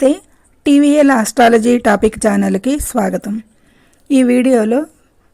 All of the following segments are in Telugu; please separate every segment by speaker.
Speaker 1: నమస్తే. టీవీఎల్ ఆస్ట్రాలజీ టాపిక్ ఛానల్కి స్వాగతం. ఈ వీడియోలో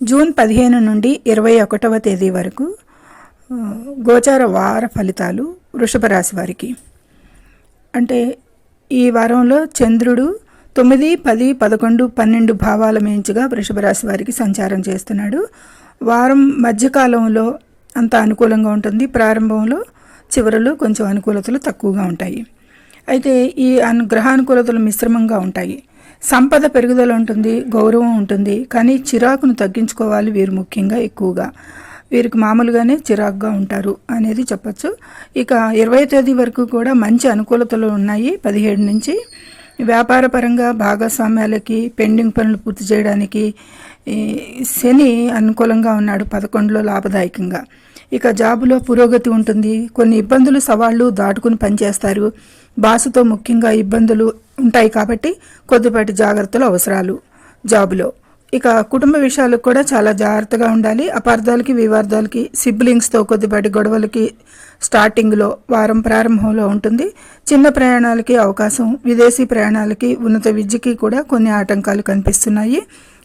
Speaker 1: జూన్ పదిహేను నుండి ఇరవై ఒకటవ తేదీ వరకు గోచార వార ఫలితాలు వృషభ రాశి వారికి. అంటే ఈ వారంలో చంద్రుడు తొమ్మిది పది పదకొండు పన్నెండు భావాల మేంచుగా వృషభ రాశి వారికి సంచారం చేస్తున్నాడు. వారం మధ్యకాలంలో అంత అనుకూలంగా ఉంటుంది. ప్రారంభంలో చివరలో కొంచెం అనుకూలతలు తక్కువగా ఉంటాయి. అయితే ఈ అను గ్రహానుకూలతలు మిశ్రమంగా ఉంటాయి. సంపద పెరుగుదల ఉంటుంది గౌరవం ఉంటుంది కానీ చిరాకును తగ్గించుకోవాలి వీరు ముఖ్యంగా ఎక్కువగా. వీరికి మామూలుగానే చిరాకుగా ఉంటారు అనేది చెప్పచ్చు. ఇక ఇరవై తేదీ వరకు కూడా మంచి అనుకూలతలు ఉన్నాయి. పదిహేడు నుంచి వ్యాపార పరంగా భాగస్వామ్యాలకి పెండింగ్ పనులు పూర్తి చేయడానికి శని అనుకూలంగా ఉన్నాడు. పదకొండులో లాభదాయకంగా. ఇక జాబులో పురోగతి ఉంటుంది. కొన్ని ఇబ్బందులు సవాళ్ళు దాటుకుని పనిచేస్తారు. బాసుతో ముఖ్యంగా ఇబ్బందులు ఉంటాయి కాబట్టి కొద్దిపాటి జాగ్రత్తలు అవసరాలు. జాబులో ఇక కుటుంబ విషయాలకు కూడా చాలా జాగ్రత్తగా ఉండాలి. అపార్థాలకి వివార్థాలకి సిబ్లింగ్స్తో కొద్దిపాటి గొడవలకి స్టార్టింగ్లో వారం ప్రారంభంలో ఉంటుంది. చిన్న ప్రయాణాలకి అవకాశం విదేశీ ప్రయాణాలకి ఉన్నత విద్యకి కూడా కొన్ని ఆటంకాలు కనిపిస్తున్నాయి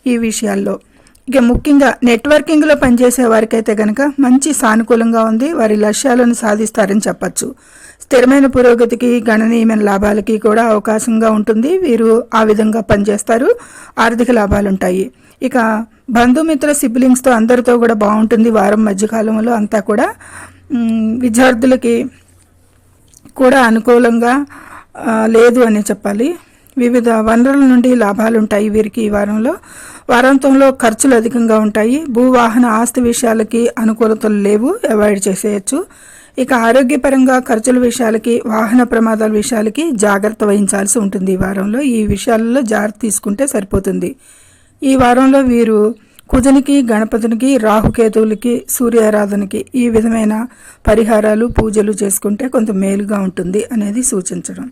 Speaker 1: ఈ విషయాల్లో. ఇక ముఖ్యంగా నెట్వర్కింగ్లో పనిచేసే వారికైతే కనుక మంచి సానుకూలంగా ఉంది. వారి లక్ష్యాలను సాధిస్తారని చెప్పచ్చు. స్థిరమైన పురోగతికి గణనీయమైన లాభాలకి కూడా అవకాశంగా ఉంటుంది. వీరు ఆ విధంగా పనిచేస్తారు. ఆర్థిక లాభాలు ఉంటాయి. ఇక బంధుమిత్ర సిబ్లింగ్స్తో అందరితో కూడా బాగుంటుంది. వారం మధ్యకాలంలో అంతా కూడా. విద్యార్థులకి కూడా అనుకూలంగా లేదు అని చెప్పాలి. వివిధ వనరుల నుండి లాభాలు ఉంటాయి వీరికి ఈ వారంలో వారాంతంలో ఖర్చులు అధికంగా ఉంటాయి. భూవాహన ఆస్తి విషయాలకి అనుకూలతలు లేవు. అవాయిడ్ చేసేయచ్చు. ఇక ఆరోగ్యపరంగా ఖర్చుల విషయాలకి వాహన ప్రమాదాల విషయాలకి జాగ్రత్త వహించాల్సి ఉంటుంది. ఈ వారంలో ఈ విషయాలలో జాగ్రత్త తీసుకుంటే సరిపోతుంది. ఈ వారంలో వీరు కుజునికి గణపతునికి రాహుకేతువులకి సూర్యారాధనకి ఈ విధమైన పరిహారాలు పూజలు చేసుకుంటే కొంత మేలుగా ఉంటుంది అనేది సూచించడం.